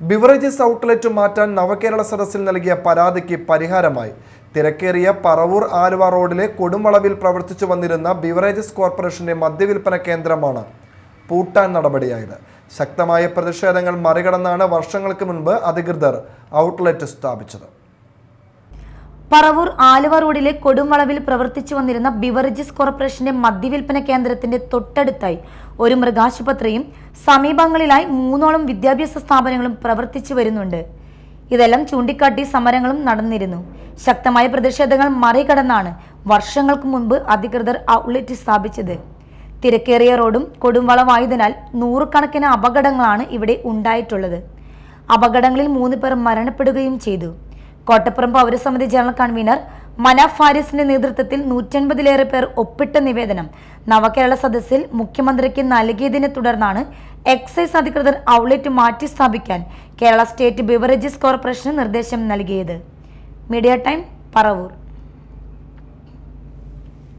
Beverages outlet മാറ്റാൻ നവകേരള സദസ്സിൽ നൽകിയ പരാതിക്ക് പരിഹാരമായി. തിരക്കേറിയ പറവൂർ ആലുവ റോഡിലെ കൊടുമളവിൽ പ്രവർത്തിച്ചു വന്നിരുന്ന ബിവറേജസ് കോർപ്പറേഷന്റെ മദ്യവിൽപ്പന കേന്ദ്രമാണ് പൂട്ടാൻ നടപടിയായത്. ശക്തമായ പ്രതിഷേധങ്ങൾ മറികടന്നാണ് വർഷങ്ങൾക്ക് മുൻപ് അധികൃതർ ഔട്ട്ലെറ്റ് സ്ഥാപിച്ചത്. പറവൂർ ആലുവ റോഡിലെ കൊടുംവളവിൽ പ്രവർത്തിച്ചു വന്നിരുന്ന ബിവറേജസ് കോർപ്പറേഷന്റെ മദ്യവിൽപ്പന കേന്ദ്രത്തിന്റെ തൊട്ടടുത്തായി ഒരു മൃഗാശുപത്രിയും സമീപങ്ങളിലായി മൂന്നോളം വിദ്യാഭ്യാസ സ്ഥാപനങ്ങളും പ്രവർത്തിച്ചു വരുന്നുണ്ട്. ഇതെല്ലാം ചൂണ്ടിക്കാട്ടി സമരങ്ങളും നടന്നിരുന്നു. ശക്തമായ പ്രതിഷേധങ്ങൾ മറികടന്നാണ് വർഷങ്ങൾക്ക് മുൻപ് അധികൃതർ ഔട്ട്ലെറ്റ് സ്ഥാപിച്ചത്. തിരക്കേറിയ റോഡും കൊടുംവളവായതിനാൽ നൂറുകണക്കിന് അപകടങ്ങളാണ് ഇവിടെ ഉണ്ടായിട്ടുള്ളത്. അപകടങ്ങളിൽ മൂന്ന് പേർ മരണപ്പെടുകയും ചെയ്തു. കോട്ടപ്പുറം പൗരസമിതി ജനറൽ കൺവീനർ മനാഫ് ഫാരിസിന്റെ നേതൃത്വത്തിൽ നൂറ്റൻപതിലേറെ പേർ ഒപ്പിട്ട നിവേദനം നവകേരള സദസ്സിൽ മുഖ്യമന്ത്രിക്ക് നൽകിയതിനെ തുടർന്നാണ് എക്സൈസ് അധികൃതർ ഔട്ട്ലെറ്റ് മാറ്റി സ്ഥാപിക്കാൻ കേരള സ്റ്റേറ്റ് ബിവറേജസ് കോർപ്പറേഷന് നിർദ്ദേശം നൽകിയത്. Media time Paravur.